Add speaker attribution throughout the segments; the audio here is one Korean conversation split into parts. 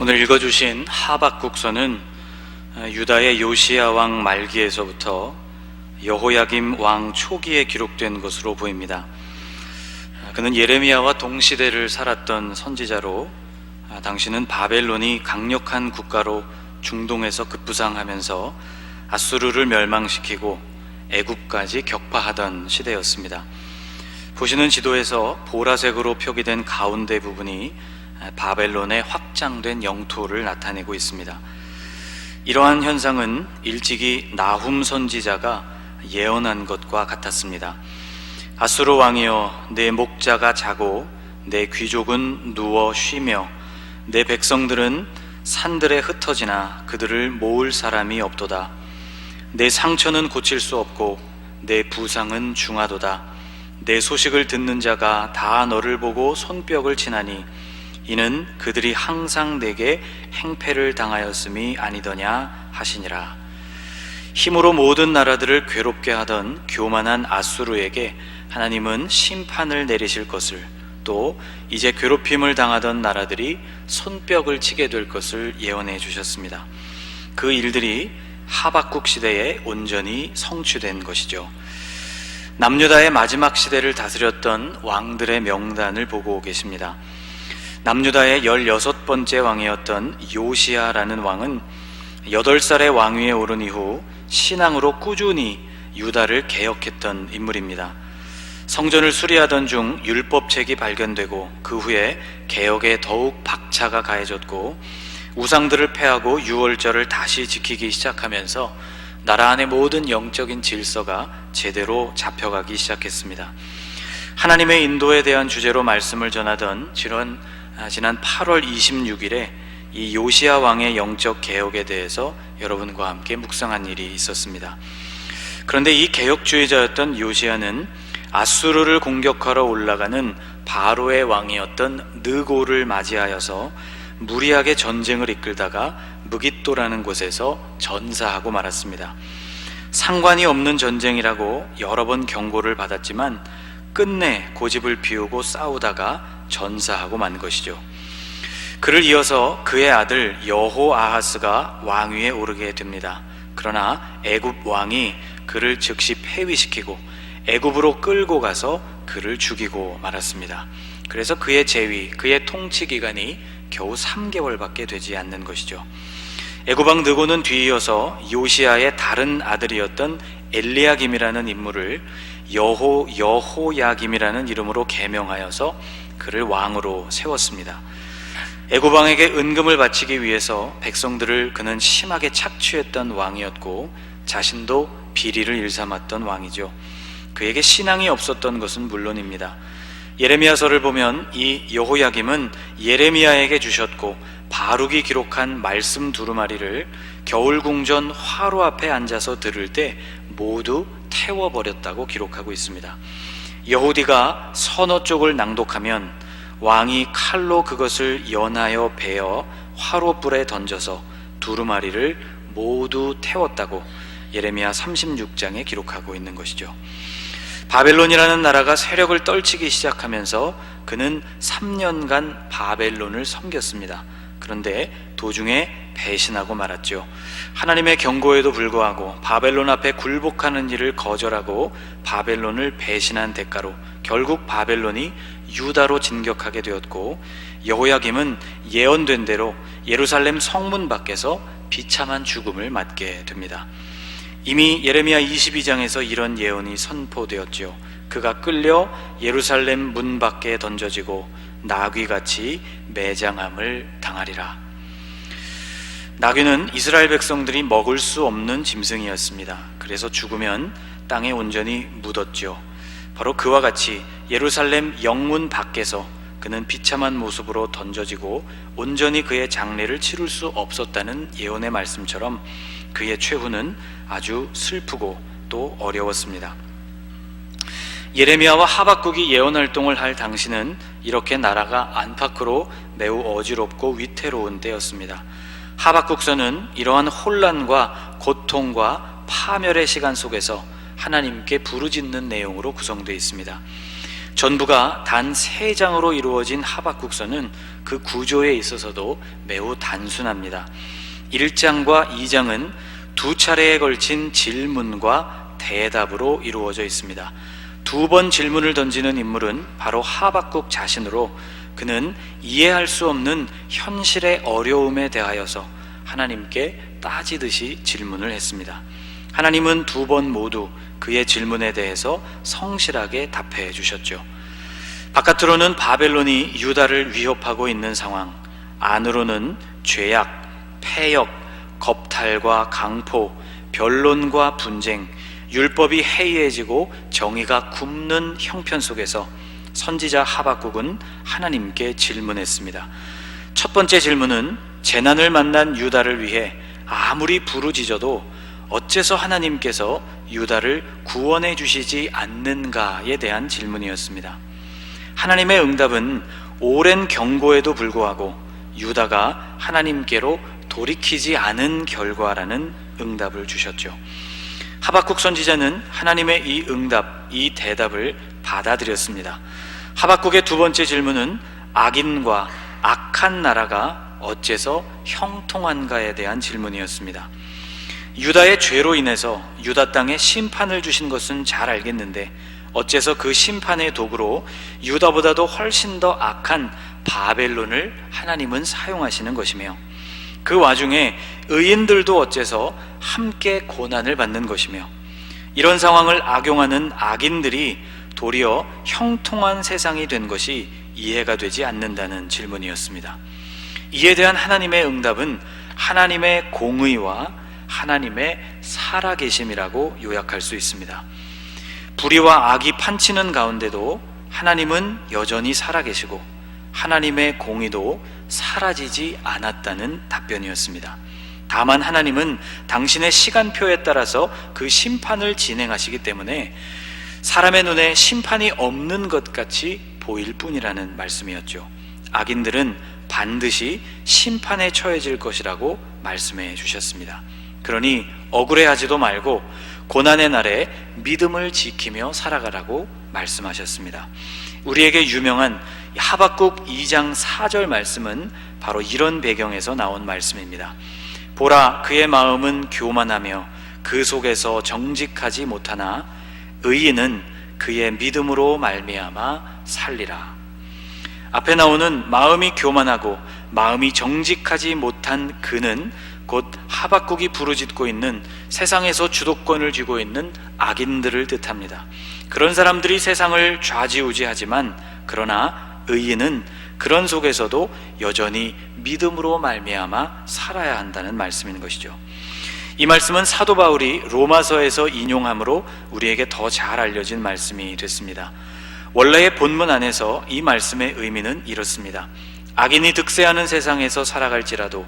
Speaker 1: 오늘 읽어주신 하박국서는 유다의 요시야 왕 말기에서부터 여호야김 왕 초기에 기록된 것으로 보입니다. 그는 예레미야와 동시대를 살았던 선지자로 당시는 바벨론이 강력한 국가로 중동에서 급부상하면서 아수르를 멸망시키고 애굽까지 격파하던 시대였습니다. 보시는 지도에서 보라색으로 표기된 가운데 부분이 바벨론의 확장된 영토를 나타내고 있습니다. 이러한 현상은 일찍이 나훔 선지자가 예언한 것과 같았습니다. 아수르 왕이여 내 목자가 자고 내 귀족은 누워 쉬며 내 백성들은 산들에 흩어지나 그들을 모을 사람이 없도다. 내 상처는 고칠 수 없고 내 부상은 중하도다. 내 소식을 듣는 자가 다 너를 보고 손뼉을 치나니 이는 그들이 항상 내게 행패를 당하였음이 아니더냐 하시니라. 힘으로 모든 나라들을 괴롭게 하던 교만한 아수르에게 하나님은 심판을 내리실 것을 또 이제 괴롭힘을 당하던 나라들이 손뼉을 치게 될 것을 예언해 주셨습니다. 그 일들이 하박국 시대에 온전히 성취된 것이죠. 남유다의 마지막 시대를 다스렸던 왕들의 명단을 보고 계십니다. 남유다의 16번째 왕이었던 요시아라는 왕은 8살의 왕위에 오른 이후 신앙으로 꾸준히 유다를 개혁했던 인물입니다. 성전을 수리하던 중 율법책이 발견되고 그 후에 개혁에 더욱 박차가 가해졌고 우상들을 패하고 유월절을 다시 지키기 시작하면서 나라 안의 모든 영적인 질서가 제대로 잡혀가기 시작했습니다. 하나님의 인도에 대한 주제로 말씀을 전하던 지난, 지난 8월 26일에 이 요시아 왕의 영적 개혁에 대해서 여러분과 함께 묵상한 일이 있었습니다. 그런데 이 개혁주의자였던 요시아는 아수르를 공격하러 올라가는 바로의 왕이었던 느고를 맞이하여서 무리하게 전쟁을 이끌다가 무깃도라는 곳에서 전사하고 말았습니다. 상관이 없는 전쟁이라고 여러 번 경고를 받았지만 끝내 고집을 피우고 싸우다가 전사하고 만 것이죠. 그를 이어서 그의 아들 여호아하스가 왕위에 오르게 됩니다. 그러나 애굽 왕이 그를 즉시 폐위시키고 애굽으로 끌고 가서 그를 죽이고 말았습니다. 그래서 그의 재위, 그의 통치 기간이 겨우 3개월밖에 되지 않는 것이죠. 애굽왕 느고는 뒤이어서 요시아의 다른 아들이었던 엘리야김이라는 인물을 여호 여호야김이라는 이름으로 개명하여서 그를 왕으로 세웠습니다. 애굽왕에게 은금을 바치기 위해서 백성들을 그는 심하게 착취했던 왕이었고 자신도 비리를 일삼았던 왕이죠. 그에게 신앙이 없었던 것은 물론입니다. 예레미야서를 보면 이 여호야김은 예레미야에게 주셨고 바룩이 기록한 말씀 두루마리를 겨울 궁전 화로 앞에 앉아서 들을 때 모두 태워 버렸다고 기록하고 있습니다. 여후디가 선어 쪽을 낭독하면 왕이 칼로 그것을 연하여 베어 화로 불에 던져서 두루마리를 모두 태웠다고 예레미야 36장에 기록하고 있는 것이죠. 바벨론이라는 나라가 세력을 떨치기 시작하면서 그는 3년간 바벨론을 섬겼습니다. 그런데 도중에 배신하고 말았죠. 하나님의 경고에도 불구하고 바벨론 앞에 굴복하는 일을 거절하고 바벨론을 배신한 대가로 결국 바벨론이 유다로 진격하게 되었고 여호야김은 예언된 대로 예루살렘 성문 밖에서 비참한 죽음을 맞게 됩니다. 이미 예레미야 22장에서 이런 예언이 선포되었지요. 그가 끌려 예루살렘 문 밖에 던져지고 나귀같이 매장함을 당하리라. 나귀는 이스라엘 백성들이 먹을 수 없는 짐승이었습니다. 그래서 죽으면 땅에 온전히 묻었죠. 바로 그와 같이 예루살렘 영문 밖에서 그는 비참한 모습으로 던져지고 온전히 그의 장례를 치룰 수 없었다는 예언의 말씀처럼 그의 최후는 아주 슬프고 또 어려웠습니다. 예레미야와 하박국이 예언 활동을 할 당시는 이렇게 나라가 안팎으로 매우 어지럽고 위태로운 때였습니다. 하박국서는 이러한 혼란과 고통과 파멸의 시간 속에서 하나님께 부르짖는 내용으로 구성되어 있습니다. 전부가 단 세 장으로 이루어진 하박국서는 그 구조에 있어서도 매우 단순합니다. 1장과 2장은 두 차례에 걸친 질문과 대답으로 이루어져 있습니다. 두 번 질문을 던지는 인물은 바로 하박국 자신으로 그는 이해할 수 없는 현실의 어려움에 대하여서 하나님께 따지듯이 질문을 했습니다. 하나님은 두 번 모두 그의 질문에 대해서 성실하게 답해 주셨죠. 바깥으로는 바벨론이 유다를 위협하고 있는 상황, 안으로는 죄악, 폐역, 겁탈과 강포, 변론과 분쟁, 율법이 해이해지고 정의가 굽는 형편 속에서 선지자 하박국은 하나님께 질문했습니다. 첫 번째 질문은 재난을 만난 유다를 위해 아무리 부르짖어도 어째서 하나님께서 유다를 구원해 주시지 않는가에 대한 질문이었습니다. 하나님의 응답은 오랜 경고에도 불구하고 유다가 하나님께로 돌이키지 않은 결과라는 응답을 주셨죠. 하박국 선지자는 하나님의 이 응답, 이 대답을 받아들였습니다. 하박국의 두 번째 질문은 악인과 악한 나라가 어째서 형통한가에 대한 질문이었습니다. 유다의 죄로 인해서 유다 땅에 심판을 주신 것은 잘 알겠는데 어째서 그 심판의 도구로 유다보다도 훨씬 더 악한 바벨론을 하나님은 사용하시는 것이며 그 와중에 의인들도 어째서 함께 고난을 받는 것이며 이런 상황을 악용하는 악인들이 도리어 형통한 세상이 된 것이 이해가 되지 않는다는 질문이었습니다. 이에 대한 하나님의 응답은 하나님의 공의와 하나님의 살아계심이라고 요약할 수 있습니다. 불의와 악이 판치는 가운데도 하나님은 여전히 살아계시고 하나님의 공의도 사라지지 않았다는 답변이었습니다. 다만 하나님은 당신의 시간표에 따라서 그 심판을 진행하시기 때문에 사람의 눈에 심판이 없는 것 같이 보일 뿐이라는 말씀이었죠. 악인들은 반드시 심판에 처해질 것이라고 말씀해 주셨습니다. 그러니 억울해하지도 말고 고난의 날에 믿음을 지키며 살아가라고 말씀하셨습니다. 우리에게 유명한 하박국 2장 4절 말씀은 바로 이런 배경에서 나온 말씀입니다. 보라 그의 마음은 교만하며 그 속에서 정직하지 못하나 의인은 그의 믿음으로 말미암아 살리라. 앞에 나오는 마음이 교만하고 마음이 정직하지 못한 그는 곧 하박국이 부르짖고 있는 세상에서 주도권을 쥐고 있는 악인들을 뜻합니다. 그런 사람들이 세상을 좌지우지하지만 그러나 의인은 그런 속에서도 여전히 믿음으로 말미암아 살아야 한다는 말씀인 것이죠. 이 말씀은 사도 바울이 로마서에서 인용함으로 우리에게 더 잘 알려진 말씀이 됐습니다. 원래의 본문 안에서 이 말씀의 의미는 이렇습니다. 악인이 득세하는 세상에서 살아갈지라도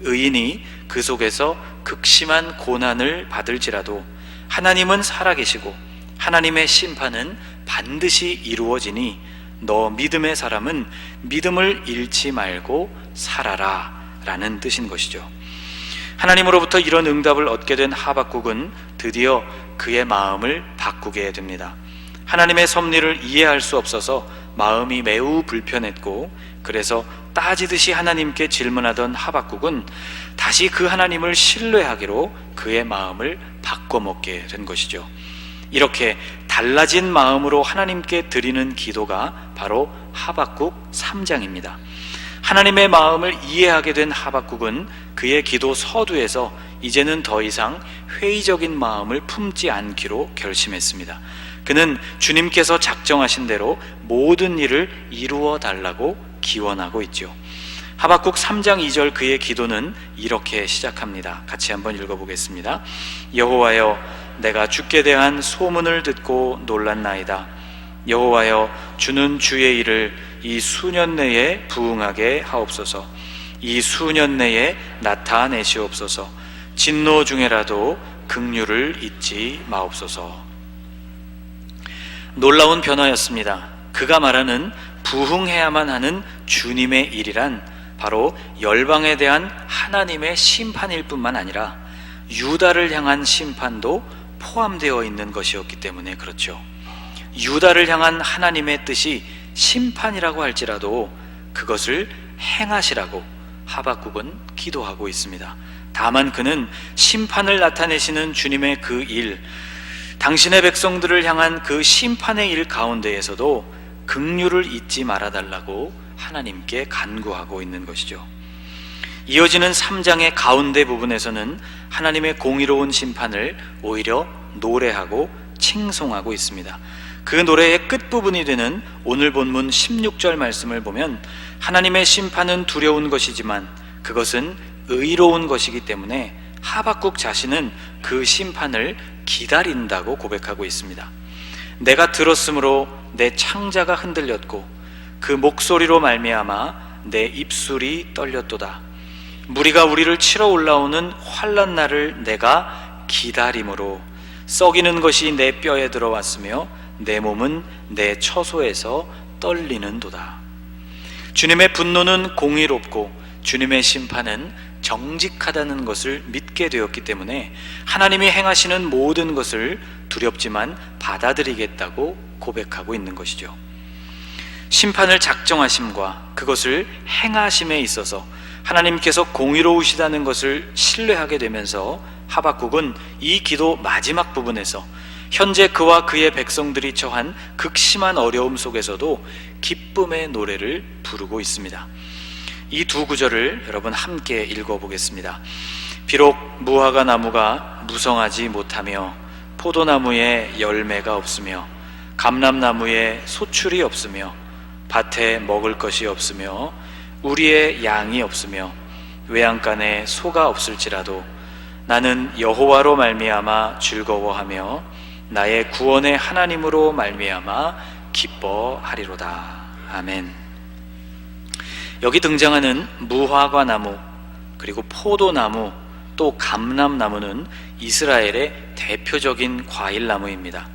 Speaker 1: 의인이 그 속에서 극심한 고난을 받을지라도 하나님은 살아계시고 하나님의 심판은 반드시 이루어지니 너 믿음의 사람은 믿음을 잃지 말고 살아라 라는 뜻인 것이죠. 하나님으로부터 이런 응답을 얻게 된 하박국은 드디어 그의 마음을 바꾸게 됩니다. 하나님의 섭리를 이해할 수 없어서 마음이 매우 불편했고 그래서 따지듯이 하나님께 질문하던 하박국은 다시 그 하나님을 신뢰하기로 그의 마음을 바꿔먹게 된 것이죠. 이렇게 달라진 마음으로 하나님께 드리는 기도가 바로 하박국 3장입니다. 하나님의 마음을 이해하게 된 하박국은 그의 기도 서두에서 이제는 더 이상 회의적인 마음을 품지 않기로 결심했습니다. 그는 주님께서 작정하신 대로 모든 일을 이루어 달라고 기원하고 있죠. 하박국 3장 2절 그의 기도는 이렇게 시작합니다. 같이 한번 읽어보겠습니다. 여호와여, 내가 주께 대한 소문을 듣고 놀랐나이다. 여호와여, 주는 주의 일을 이 수년 내에 부응하게 하옵소서. 이 수년 내에 나타내시옵소서. 진노 중에라도 긍휼을 잊지 마옵소서. 놀라운 변화였습니다. 그가 말하는 부흥해야만 하는 주님의 일이란 바로 열방에 대한 하나님의 심판일 뿐만 아니라 유다를 향한 심판도 포함되어 있는 것이었기 때문에 그렇죠. 유다를 향한 하나님의 뜻이 심판이라고 할지라도 그것을 행하시라고 하박국은 기도하고 있습니다. 다만 그는 심판을 나타내시는 주님의 그 일, 당신의 백성들을 향한 그 심판의 일 가운데에서도 긍휼을 잊지 말아 달라고 하나님께 간구하고 있는 것이죠. 이어지는 3장의 가운데 부분에서는 하나님의 공의로운 심판을 오히려 노래하고 칭송하고 있습니다. 그 노래의 끝부분이 되는 오늘 본문 16절 말씀을 보면 하나님의 심판은 두려운 것이지만 그것은 의로운 것이기 때문에 하박국 자신은 그 심판을 기다린다고 고백하고 있습니다. 내가 들었으므로 내 창자가 흔들렸고 그 목소리로 말미암아 내 입술이 떨렸도다. 무리가 우리를 치러 올라오는 환란 날을 내가 기다림으로 썩이는 것이 내 뼈에 들어왔으며 내 몸은 내 처소에서 떨리는도다. 주님의 분노는 공의롭고 주님의 심판은 정직하다는 것을 믿게 되었기 때문에 하나님이 행하시는 모든 것을 두렵지만 받아들이겠다고 고백하고 있는 것이죠. 심판을 작정하심과 그것을 행하심에 있어서 하나님께서 공의로우시다는 것을 신뢰하게 되면서 하박국은 이 기도 마지막 부분에서 현재 그와 그의 백성들이 처한 극심한 어려움 속에서도 기쁨의 노래를 부르고 있습니다. 이 두 구절을 여러분 함께 읽어보겠습니다. 비록 무화과 나무가 무성하지 못하며 포도나무에 열매가 없으며 감람나무에 소출이 없으며 밭에 먹을 것이 없으며 우리의 양이 없으며 외양간에 소가 없을지라도 나는 여호와로 말미암아 즐거워하며 나의 구원의 하나님으로 말미암아 기뻐하리로다. 아멘. 여기 등장하는 무화과 나무 그리고 포도나무 또 감람나무는 이스라엘의 대표적인 과일나무입니다.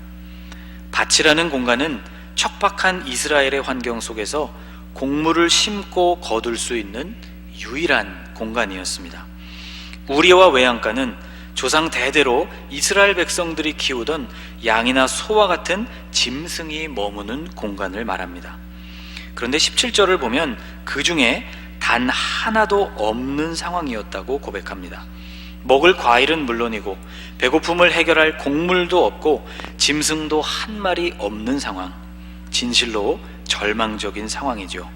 Speaker 1: 밭이라는 공간은 척박한 이스라엘의 환경 속에서 곡물을 심고 거둘 수 있는 유일한 공간이었습니다. 우리와 외양간은 조상 대대로 이스라엘 백성들이 키우던 양이나 소와 같은 짐승이 머무는 공간을 말합니다. 그런데 17절을 보면 그 중에 단 하나도 없는 상황이었다고 고백합니다. 먹을 과일은 물론이고 배고픔을 해결할 곡물도 없고 짐승도 한 마리 없는 상황. 진실로 절망적인 상황이죠.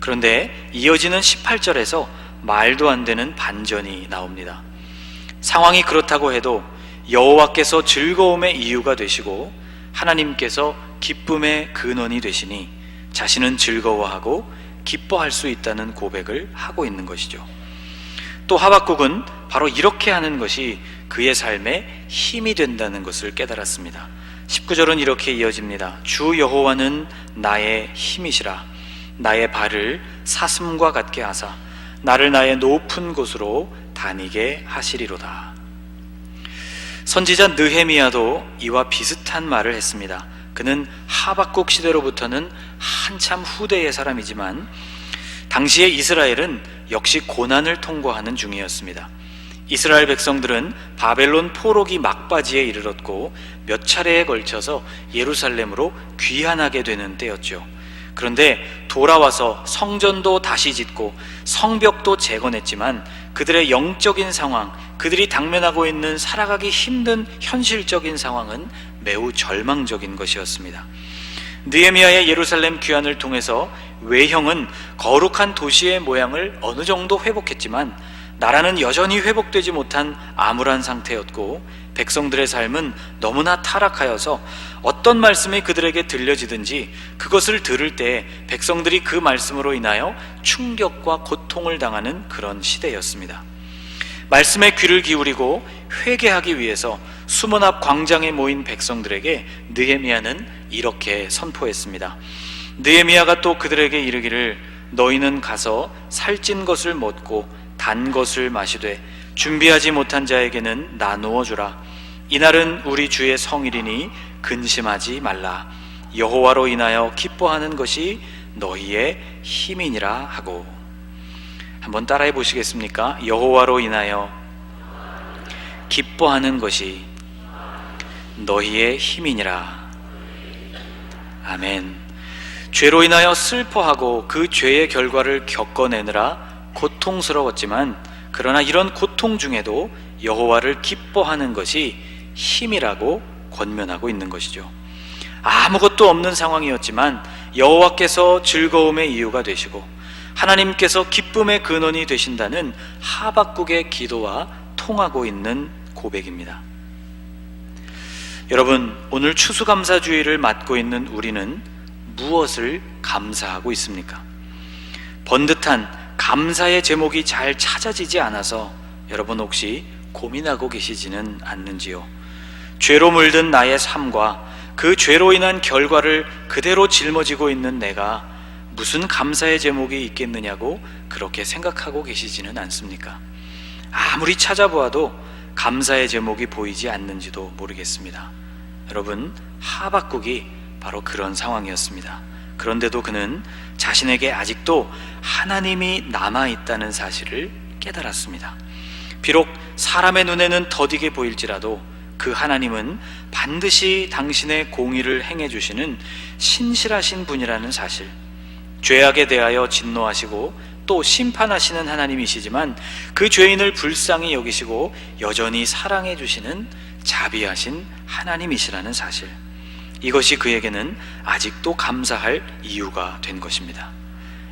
Speaker 1: 그런데 이어지는 18절에서 말도 안 되는 반전이 나옵니다. 상황이 그렇다고 해도 여호와께서 즐거움의 이유가 되시고 하나님께서 기쁨의 근원이 되시니 자신은 즐거워하고 기뻐할 수 있다는 고백을 하고 있는 것이죠. 또 하박국은 바로 이렇게 하는 것이 그의 삶에 힘이 된다는 것을 깨달았습니다. 19절은 이렇게 이어집니다. 주 여호와는 나의 힘이시라. 나의 발을 사슴과 같게 하사 나를 나의 높은 곳으로 다니게 하시리로다. 선지자 느헤미야도 이와 비슷한 말을 했습니다. 그는 하박국 시대로부터는 한참 후대의 사람이지만 당시의 이스라엘은 역시 고난을 통과하는 중이었습니다. 이스라엘 백성들은 바벨론 포로기 막바지에 이르렀고 몇 차례에 걸쳐서 예루살렘으로 귀환하게 되는 때였죠. 그런데 돌아와서 성전도 다시 짓고 성벽도 재건했지만 그들의 영적인 상황, 그들이 당면하고 있는 살아가기 힘든 현실적인 상황은 매우 절망적인 것이었습니다. 느헤미야의 예루살렘 귀환을 통해서 외형은 거룩한 도시의 모양을 어느 정도 회복했지만 나라는 여전히 회복되지 못한 암울한 상태였고 백성들의 삶은 너무나 타락하여서 어떤 말씀이 그들에게 들려지든지 그것을 들을 때 백성들이 그 말씀으로 인하여 충격과 고통을 당하는 그런 시대였습니다. 말씀에 귀를 기울이고 회개하기 위해서 수문 앞 광장에 모인 백성들에게 느헤미야는 이렇게 선포했습니다. 느헤미야가 또 그들에게 이르기를 너희는 가서 살찐 것을 먹고 단 것을 마시되 준비하지 못한 자에게는 나누어 주라. 이날은 우리 주의 성일이니 근심하지 말라. 여호와로 인하여 기뻐하는 것이 너희의 힘이니라 하고 한번 따라해 보시겠습니까? 여호와로 인하여 기뻐하는 것이 너희의 힘이니라. 아멘. 죄로 인하여 슬퍼하고 그 죄의 결과를 겪어내느라 고통스러웠지만 그러나 이런 고통 중에도 여호와를 기뻐하는 것이 힘이라고 권면하고 있는 것이죠. 아무것도 없는 상황이었지만 여호와께서 즐거움의 이유가 되시고 하나님께서 기쁨의 근원이 되신다는 하박국의 기도와 통하고 있는 고백입니다. 여러분, 오늘 추수감사주의를 맞고 있는 우리는 무엇을 감사하고 있습니까? 번듯한 감사의 제목이 잘 찾아지지 않아서 여러분 혹시 고민하고 계시지는 않는지요? 죄로 물든 나의 삶과 그 죄로 인한 결과를 그대로 짊어지고 있는 내가 무슨 감사의 제목이 있겠느냐고 그렇게 생각하고 계시지는 않습니까? 아무리 찾아보아도 감사의 제목이 보이지 않는지도 모르겠습니다. 여러분, 하박국이 바로 그런 상황이었습니다. 그런데도 그는 자신에게 아직도 하나님이 남아 있다는 사실을 깨달았습니다. 비록 사람의 눈에는 더디게 보일지라도 그 하나님은 반드시 당신의 공의를 행해 주시는 신실하신 분이라는 사실. 죄악에 대하여 진노하시고 또 심판하시는 하나님이시지만 그 죄인을 불쌍히 여기시고 여전히 사랑해 주시는 자비하신 하나님이시라는 사실. 이것이 그에게는 아직도 감사할 이유가 된 것입니다.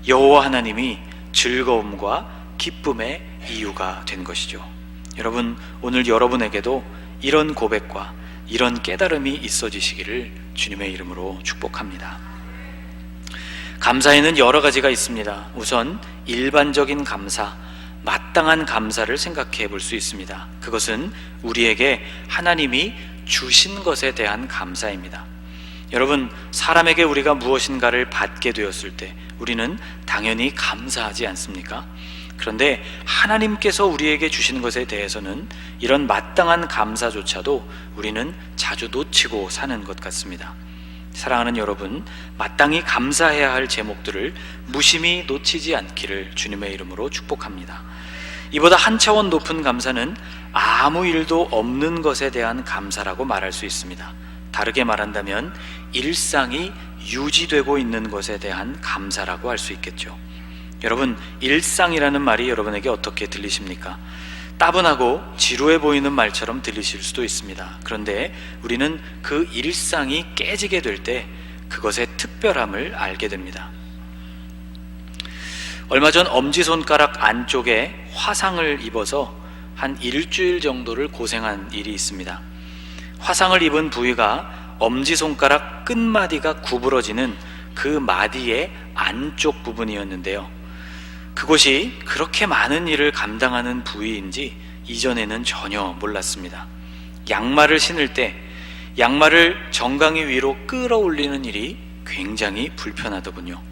Speaker 1: 여호와 하나님이 즐거움과 기쁨의 이유가 된 것이죠. 여러분, 오늘 여러분에게도 이런 고백과 이런 깨달음이 있어지시기를 주님의 이름으로 축복합니다. 감사에는 여러 가지가 있습니다. 우선 일반적인 감사, 마땅한 감사를 생각해 볼 수 있습니다. 그것은 우리에게 하나님이 주신 것에 대한 감사입니다. 여러분, 사람에게 우리가 무엇인가를 받게 되었을 때 우리는 당연히 감사하지 않습니까? 그런데 하나님께서 우리에게 주신 것에 대해서는 이런 마땅한 감사조차도 우리는 자주 놓치고 사는 것 같습니다. 사랑하는 여러분, 마땅히 감사해야 할 제목들을 무심히 놓치지 않기를 주님의 이름으로 축복합니다. 이보다 한 차원 높은 감사는 아무 일도 없는 것에 대한 감사라고 말할 수 있습니다. 다르게 말한다면 일상이 유지되고 있는 것에 대한 감사라고 할 수 있겠죠. 여러분, 일상이라는 말이 여러분에게 어떻게 들리십니까? 따분하고 지루해 보이는 말처럼 들리실 수도 있습니다. 그런데 우리는 그 일상이 깨지게 될 때 그것의 특별함을 알게 됩니다. 얼마 전 엄지손가락 안쪽에 화상을 입어서 한 일주일 정도를 고생한 일이 있습니다. 화상을 입은 부위가 엄지손가락 끝마디가 구부러지는 그 마디의 안쪽 부분이었는데요. 그곳이 그렇게 많은 일을 감당하는 부위인지 이전에는 전혀 몰랐습니다. 양말을 신을 때 양말을 정강이 위로 끌어올리는 일이 굉장히 불편하더군요.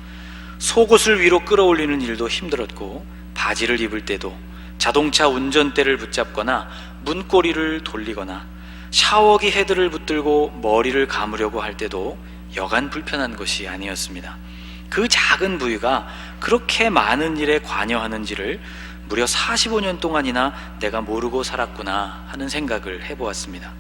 Speaker 1: 속옷을 위로 끌어올리는 일도 힘들었고 바지를 입을 때도 자동차 운전대를 붙잡거나 문고리를 돌리거나 샤워기 헤드를 붙들고 머리를 감으려고 할 때도 여간 불편한 것이 아니었습니다. 그 작은 부위가 그렇게 많은 일에 관여하는지를 무려 45년 동안이나 내가 모르고 살았구나 하는 생각을 해보았습니다.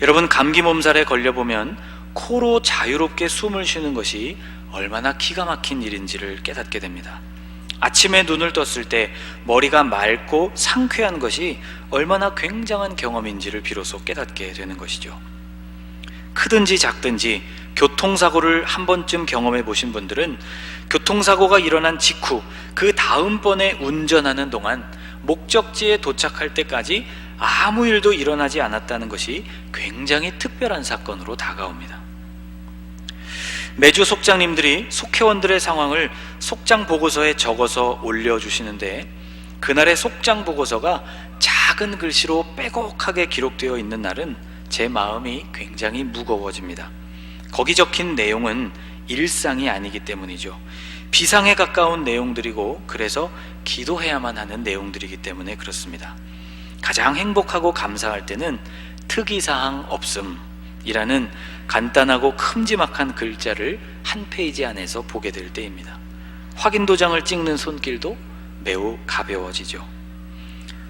Speaker 1: 여러분, 감기 몸살에 걸려보면 코로 자유롭게 숨을 쉬는 것이 얼마나 기가 막힌 일인지를 깨닫게 됩니다. 아침에 눈을 떴을 때 머리가 맑고 상쾌한 것이 얼마나 굉장한 경험인지를 비로소 깨닫게 되는 것이죠. 크든지 작든지 교통사고를 한 번쯤 경험해 보신 분들은 교통사고가 일어난 직후 그 다음번에 운전하는 동안 목적지에 도착할 때까지 아무 일도 일어나지 않았다는 것이 굉장히 특별한 사건으로 다가옵니다. 매주 속장님들이 속회원들의 상황을 속장 보고서에 적어서 올려주시는데 그날의 속장 보고서가 작은 글씨로 빼곡하게 기록되어 있는 날은 제 마음이 굉장히 무거워집니다. 거기 적힌 내용은 일상이 아니기 때문이죠. 비상에 가까운 내용들이고 그래서 기도해야만 하는 내용들이기 때문에 그렇습니다. 가장 행복하고 감사할 때는 특이사항 없음이라는 간단하고 큼지막한 글자를 한 페이지 안에서 보게 될 때입니다. 확인 도장을 찍는 손길도 매우 가벼워지죠.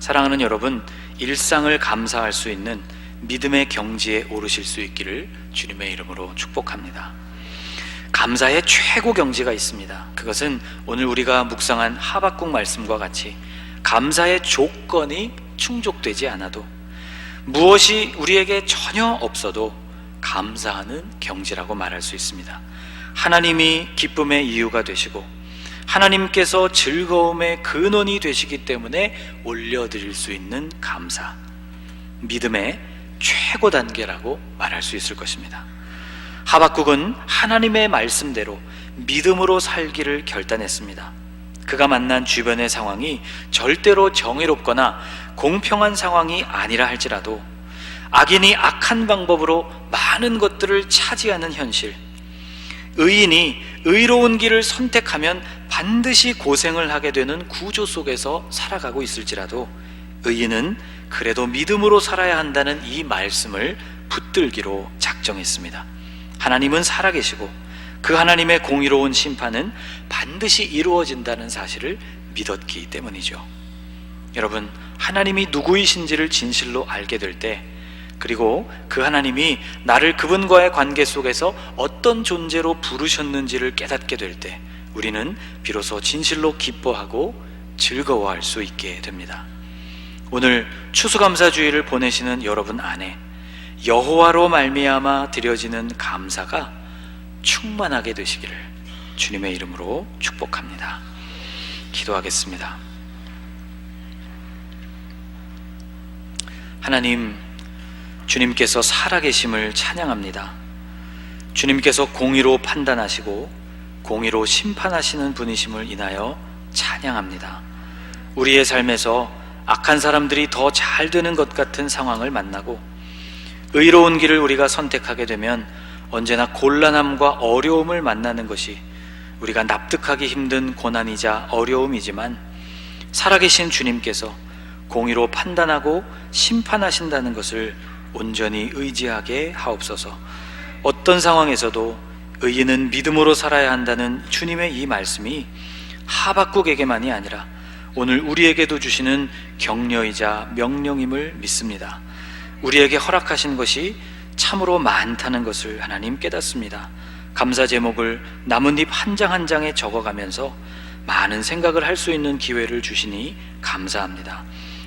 Speaker 1: 사랑하는 여러분, 일상을 감사할 수 있는 믿음의 경지에 오르실 수 있기를 주님의 이름으로 축복합니다. 감사의 최고 경지가 있습니다. 그것은 오늘 우리가 묵상한 하박국 말씀과 같이 감사의 조건이 충족되지 않아도 무엇이 우리에게 전혀 없어도 감사하는 경지라고 말할 수 있습니다. 하나님이 기쁨의 이유가 되시고 하나님께서 즐거움의 근원이 되시기 때문에 올려드릴 수 있는 감사. 믿음의 최고 단계라고 말할 수 있을 것입니다. 하박국은 하나님의 말씀대로 믿음으로 살기를 결단했습니다. 그가 만난 주변의 상황이 절대로 정의롭거나 공평한 상황이 아니라 할지라도 악인이 악한 방법으로 많은 것들을 차지하는 현실, 의인이 의로운 길을 선택하면 반드시 고생을 하게 되는 구조 속에서 살아가고 있을지라도 의인은 그래도 믿음으로 살아야 한다는 이 말씀을 붙들기로 작정했습니다. 하나님은 살아계시고 그 하나님의 공의로운 심판은 반드시 이루어진다는 사실을 믿었기 때문이죠. 여러분, 하나님이 누구이신지를 진실로 알게 될 때, 그리고 그 하나님이 나를 그분과의 관계 속에서 어떤 존재로 부르셨는지를 깨닫게 될 때, 우리는 비로소 진실로 기뻐하고 즐거워할 수 있게 됩니다. 오늘 추수감사주의를 보내시는 여러분 안에 여호와로 말미암아 드려지는 감사가 충만하게 되시기를 주님의 이름으로 축복합니다. 기도하겠습니다. 하나님, 주님께서 살아계심을 찬양합니다. 주님께서 공의로 판단하시고 공의로 심판하시는 분이심을 인하여 찬양합니다. 우리의 삶에서 악한 사람들이 더 잘 되는 것 같은 상황을 만나고 의로운 길을 우리가 선택하게 되면 언제나 곤란함과 어려움을 만나는 것이 우리가 납득하기 힘든 고난이자 어려움이지만 살아계신 주님께서 공의로 판단하고 심판하신다는 것을 온전히 의지하게 하옵소서. 어떤 상황에서도 의인은 믿음으로 살아야 한다는 주님의 이 말씀이 하박국에게만이 아니라 오늘 우리에게도 주시는 격려이자 명령임을 믿습니다. 우리에게 허락하신 것이 참으로 많다는 것을 하나님 깨닫습니다. 감사 제목을 나뭇잎 한 장 한 장에 적어가면서 많은 생각을 할 수 있는 기회를 주시니 감사합니다.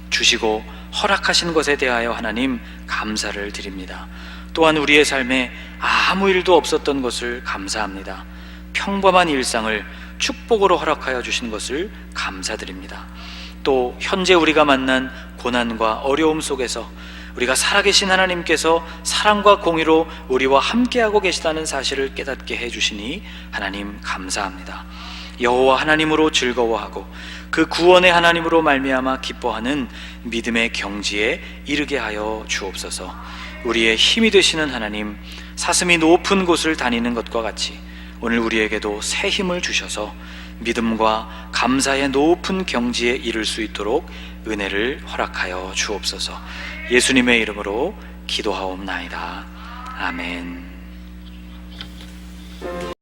Speaker 1: 주시고 허락하신 것에 대하여 하나님 감사를 드립니다. 또한 우리의 삶에 아무 일도 없었던 것을 감사합니다. 평범한 일상을 축복으로 허락하여 주신 것을 감사드립니다. 또 현재 우리가 만난 고난과 어려움 속에서 우리가 살아계신 하나님께서 사랑과 공의로 우리와 함께하고 계시다는 사실을 깨닫게 해주시니 하나님 감사합니다. 여호와 하나님으로 즐거워하고 그 구원의 하나님으로 말미암아 기뻐하는 믿음의 경지에 이르게 하여 주옵소서. 우리의 힘이 되시는 하나님, 사슴이 높은 곳을 다니는 것과 같이 오늘 우리에게도 새 힘을 주셔서 믿음과 감사의 높은 경지에 이를 수 있도록 은혜를 허락하여 주옵소서. 예수님의 이름으로 기도하옵나이다. 아멘.